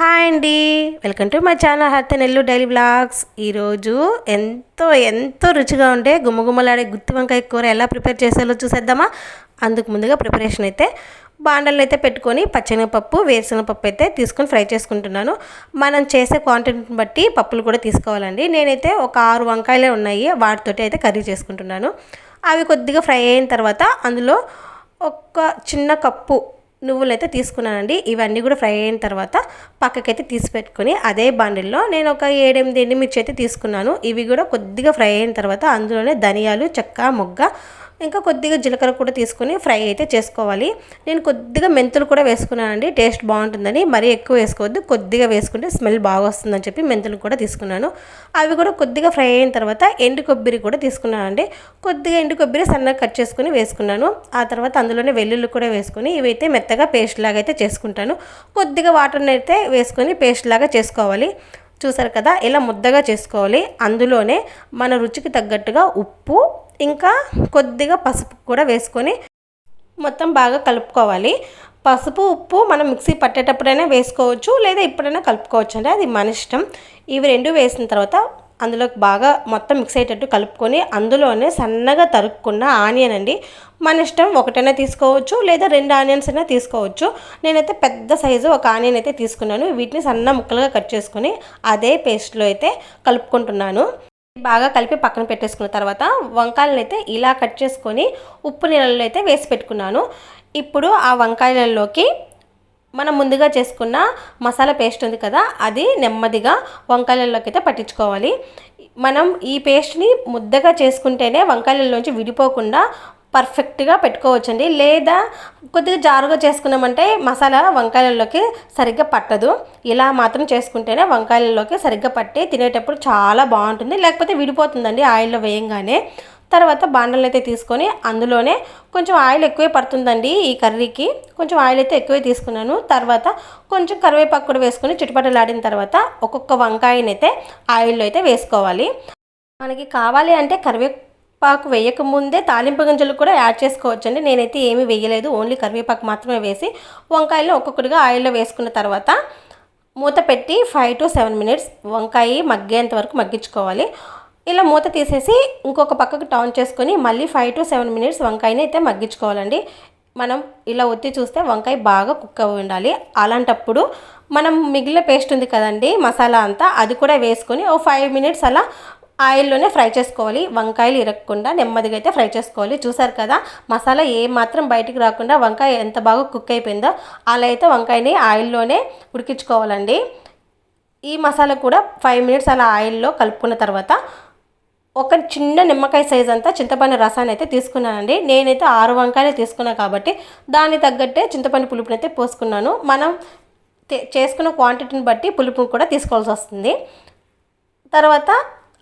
Hi అండి. Welcome to my channel హర్త నెల్లు డైలీ బ్లాగ్స్ ఈరోజు ఎంతో ఎంతో రుచిగా ఉండే గుమ్మగుమ్మలాడే గుత్తి వంకాయ కూర ఎలా ప్రిపేర్ చేసేలో చూసేద్దామా? అందుకు ముందుగా ప్రిపరేషన్ అయితే బాండలు అయితే పెట్టుకొని పచ్చనగపప్పు వేరుశనగపప్పు అయితే తీసుకొని ఫ్రై చేసుకుంటున్నాను. మనం చేసే క్వాంటిటీని బట్టి పప్పులు కూడా తీసుకోవాలండి. నేనైతే ఒక ఆరు వంకాయలే ఉన్నాయి. వాటితోటి అయితే కర్రీ చేసుకుంటున్నాను. అవి కొద్దిగా ఫ్రై అయిన తర్వాత అందులో ఒక చిన్న కప్పు నువ్వులు అయితే తీసుకున్నానండి. ఇవన్నీ కూడా ఫ్రై అయిన తర్వాత పక్కకైతే తీసి పెట్టుకొని అదే బాండిల్లో నేను ఒక ఏడెనిమిది ఎండుమిర్చి అయితే తీసుకున్నాను. ఇవి కూడా కొద్దిగా ఫ్రై అయిన తర్వాత అందులోనే ధనియాలు చెక్క మొగ్గ ఇంకా కొద్దిగా జీలకర్ర కూడా తీసుకొని ఫ్రై అయితే చేసుకోవాలి. నేను కొద్దిగా మెంతులు కూడా వేసుకున్నానండి. టేస్ట్ బాగుంటుందని మరీ ఎక్కువ వేసుకోవద్దు. కొద్దిగా వేసుకుంటే స్మెల్ బాగా వస్తుందని చెప్పి మెంతులు కూడా తీసుకున్నాను. అవి కూడా కొద్దిగా ఫ్రై అయిన తర్వాత ఎండు కొబ్బరి కూడా తీసుకున్నానండి. కొద్దిగా ఎండు కొబ్బరి సన్నగా కట్ చేసుకుని వేసుకున్నాను. ఆ తర్వాత అందులోనే వెల్లుల్లి కూడా వేసుకుని ఇవైతే మెత్తగా పేస్ట్ లాగా అయితే చేసుకుంటాను. కొద్దిగా వాటర్ని అయితే వేసుకొని పేస్ట్ లాగా చేసుకోవాలి. చూసారు కదా ఇలా ముద్దగా చేసుకోవాలి. అందులోనే మన రుచికి తగ్గట్టుగా ఉప్పు ఇంకా కొద్దిగా పసుపు కూడా వేసుకొని మొత్తం బాగా కలుపుకోవాలి. పసుపు ఉప్పు మనం మిక్సీ పట్టేటప్పుడైనా వేసుకోవచ్చు లేదా ఇప్పుడైనా కలుపుకోవచ్చు అంటే అది మన ఇష్టం. ఇవి రెండు వేసిన తర్వాత అందులోకి బాగా మొత్తం మిక్స్ అయ్యేటట్టు కలుపుకొని అందులోనే సన్నగా తరుక్కున్న ఆనియన్ అండి. మన ఇష్టం ఒకటైనా తీసుకోవచ్చు లేదా రెండు ఆనియన్స్ అయినా తీసుకోవచ్చు. నేనైతే పెద్ద సైజు ఒక ఆనియన్ అయితే తీసుకున్నాను. వీటిని సన్న ముక్కలుగా కట్ చేసుకొని అదే పేస్ట్లో అయితే కలుపుకుంటున్నాను. బాగా కలిపి పక్కన పెట్టేసుకున్న తర్వాత వంకాయలను అయితే ఇలా కట్ చేసుకొని ఉప్పు నీళ్ళలో అయితే వేసి పెట్టుకున్నాను. ఇప్పుడు ఆ వంకాయలలోకి మనం ముందుగా చేసుకున్న మసాలా పేస్ట్ ఉంది కదా అది నెమ్మదిగా వంకాయలలోకి అయితే పట్టించుకోవాలి. మనం ఈ పేస్ట్ని ముద్దగా చేసుకుంటేనే వంకాయలలోంచి విడిపోకుండా పర్ఫెక్ట్గా పెట్టుకోవచ్చండి. లేదా కొద్దిగా జారుగా చేసుకున్నామంటే మసాలా వంకాయలలోకి సరిగ్గా పట్టదు. ఇలా మాత్రం చేసుకుంటేనే వంకాయలలోకి సరిగ్గా పట్టి తినేటప్పుడు చాలా బాగుంటుంది. లేకపోతే విడిపోతుందండి ఆయిల్లో వేయంగానే. తర్వాత బాండలు అయితే తీసుకొని అందులోనే కొంచెం ఆయిల్ ఎక్కువే పడుతుందండి ఈ కర్రీకి. కొంచెం ఆయిల్ అయితే ఎక్కువే తీసుకున్నాను. తర్వాత కొంచెం కరివేపాకు కూడా వేసుకొని చుట్టుపట్టలాడిన తర్వాత ఒక్కొక్క వంకాయనైతే ఆయిల్లో అయితే వేసుకోవాలి. మనకి కావాలి అంటే కరివే కరివేపాకు వేయకముందే తాలింపు గింజలు కూడా యాడ్ చేసుకోవచ్చండి. నేనైతే ఏమీ వేయలేదు. ఓన్లీ కరివేపాకు మాత్రమే వేసి వంకాయలు ఒక్కొక్కటిగా ఆయిల్లో వేసుకున్న తర్వాత మూత పెట్టి ఫైవ్ టు సెవెన్ మినిట్స్ వంకాయ మగ్గేంత వరకు మగ్గించుకోవాలి. ఇలా మూత తీసేసి ఇంకొక పక్కకు టౌన్ చేసుకొని మళ్ళీ ఫైవ్ టు సెవెన్ మినిట్స్ వంకాయని అయితే మగ్గించుకోవాలండి. మనం ఇలా ఒత్తి చూస్తే వంకాయ బాగా కుక్ అవి ఉండాలి. అలాంటప్పుడు మనం మిగిలిన పేస్ట్ ఉంది కదండి మసాలా అంతా అది కూడా వేసుకొని ఓ ఫైవ్ మినిట్స్ అలా ఆయిల్లోనే ఫ్రై చేసుకోవాలి. వంకాయలు ఇరగకుండా నెమ్మదిగా అయితే ఫ్రై చేసుకోవాలి. చూసారు కదా మసాలా ఏ మాత్రం బయటికి రాకుండా వంకాయ ఎంత బాగా కుక్ అయిపోయిందో అలా అయితే వంకాయని ఆయిల్లోనే ఉడికించుకోవాలండి. ఈ మసాలా కూడా ఫైవ్ మినిట్స్ అలా ఆయిల్లో కలుపుకున్న తర్వాత ఒక చిన్న నిమ్మకాయ సైజ్ అంతా చింతపండు రసాన్ని అయితే తీసుకున్నానండి. నేనైతే ఆరు వంకాయలు తీసుకున్నాను కాబట్టి దాని తగ్గట్టే చింతపండు పులుపుని అయితే పోసుకున్నాను. మనం చేసుకున్న క్వాంటిటీని బట్టి పులుపుని కూడా తీసుకోవాల్సి వస్తుంది. తర్వాత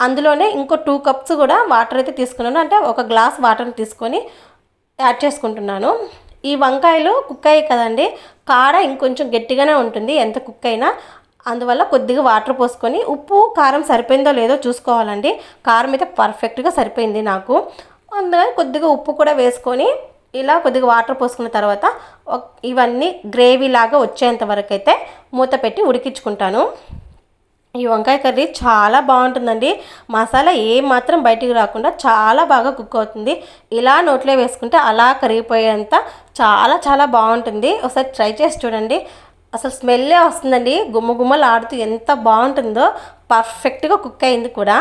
అందులోనే ఇంకో టూ కప్స్ కూడా వాటర్ అయితే తీసుకున్నాను. అంటే ఒక గ్లాస్ వాటర్ని తీసుకొని యాడ్ చేసుకుంటున్నాను. ఈ వంకాయలు కుక్ అయ్యాయి కదండి. కాడ ఇంకొంచెం గట్టిగానే ఉంటుంది. ఎంత కుక్ అయినా అందువల్ల కొద్దిగా వాటర్ పోసుకొని ఉప్పు కారం సరిపోయిందో లేదో చూసుకోవాలండి. కారం అయితే పర్ఫెక్ట్గా సరిపోయింది నాకు. అందుకని కొద్దిగా ఉప్పు కూడా వేసుకొని ఇలా కొద్దిగా వాటర్ పోసుకున్న తర్వాత ఇవన్నీ గ్రేవీ లాగా వచ్చేంత వరకు అయితే మూత పెట్టి ఉడికించుకుంటాను. ఈ వంకాయ కర్రీ చాలా బాగుంటుందండి. మసాలా ఏ మాత్రం బయటికి రాకుండా చాలా బాగా కుక్ అవుతుంది. ఇలా నోట్లో వేసుకుంటే అలా కరిగిపోయేంత చాలా చాలా బాగుంటుంది. ఒకసారి ట్రై చేసి చూడండి. అసలు స్మెల్లే వస్తుందండి. గుమ్మ గుమ్మలు ఆడుతూ ఎంత బాగుంటుందో. పర్ఫెక్ట్గా కుక్ అయింది కూడా.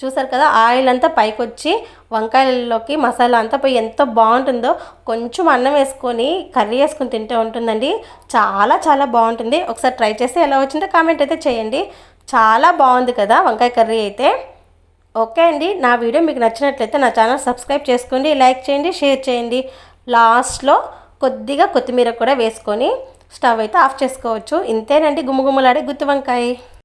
చూసారు కదా ఆయిల్ అంతా పైకి వచ్చి వంకాయలలోకి మసాలా అంతా పోయి ఎంత బాగుంటుందో కొంచెం అన్నం వేసుకొని కర్రీ వేసుకొని తింటే ఉంటుందండి. చాలా చాలా బాగుంటుంది. ఒకసారి ట్రై చేస్తే ఎలా వచ్చిందో కామెంట్ అయితే చేయండి. చాలా బాగుంది కదా వంకాయ కర్రీ అయితే. ఓకే అండి నా వీడియో మీకు నచ్చినట్లయితే నా ఛానల్ సబ్స్క్రైబ్ చేసుకోండి లైక్ చేయండి షేర్ చేయండి. లాస్ట్లో కొద్దిగా కొత్తిమీర కూడా వేసుకొని స్టవ్ అయితే ఆఫ్ చేసుకోవచ్చు. ఇంతేనండి గుమ్మగుమ్మలాడే గుత్తి వంకాయ.